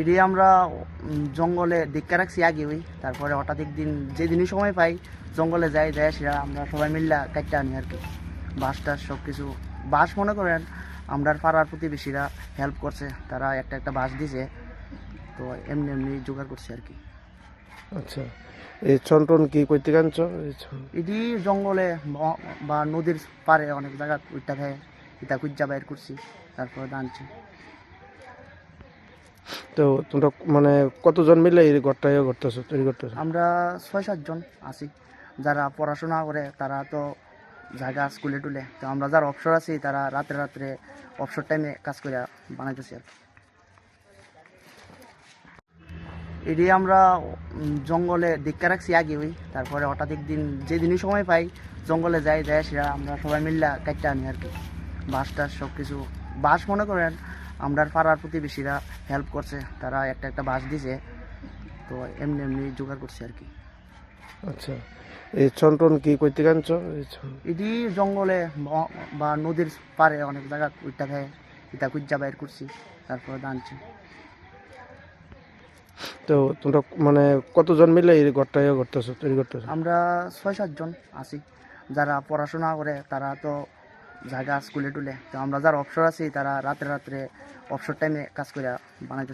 এটি আমরা জঙ্গলে দীক্ষা রাখছি আগে ওই তারপরে হঠাৎ একদিন যেদিনই সময় পাই জঙ্গলে যাই যাই সেটা আমরা সবাই মিল্লা কাটতে আনি আর কি। বাঁশ টাস সব কিছু বাঁশ মনে করেন আমরা পাড়ার প্রতিবেশীরা হেল্প করছে তারা একটা একটা বাঁশ দিছে তো এমনি এমনি জোগাড় করছে আর কি। আচ্ছা এই চন্টন কি কইতে কানছ এটি জঙ্গলে বা নদীর পারে অনেক জায়গা উইটা খায় ইটা কুজ্জা বাইর করছি তারপরে দানছি তো তোমরা মানে কতজন মিলে এই ঘরটা ইয়ে করতেছো, তৈরি করতেছো? আমরা ছয় সাতজন আছি। যারা পড়াশোনা করে, তারা তো জায়গা স্কুলে টুলে। তো আমরা যারা অবসর আছি, তারা রাত্রে রাত্রে অবসর টাইমে কাজ করে বানাইতেছি আর। এটি আমরা জঙ্গলে দীক্ষা রাখছি আগে ওই, তারপরে হঠাৎ একদিন যেদিনই সময় পাই, জঙ্গলে যাই যাই সেটা আমরা সবাই মিল্লা কাটতে আনি আর কি। বাঁশ টাস সব কিছু বাঁশ মনে করেন আমরা পাড়ার প্রতিবেশীরা হেল্প করছে। তারা একটা একটা বাঁশ দিছে। তো এমনি এমনি জোগাড় করছে আর কি। আচ্ছা। এই চন্টন কি কইতে কানছ এটি জঙ্গলে বা নদীর পারে অনেক জায়গা উইটা খায় ইটা কুজ্জা বাইর করছি। তারপরে দানছি তো তোমরা মানে কতজন মিলে এই ঘরটা ইয়ে করতেছো তৈরি করতেছো? আমরা ছয় সাতজন আছি। যারা পড়াশোনা করে তারা তো জায়গা স্কুলে টুলে। তো আমরা যারা অবসর আছি, তারা রাত্রে রাত্রে অবসর টাইমে কাজ করে বানাইতে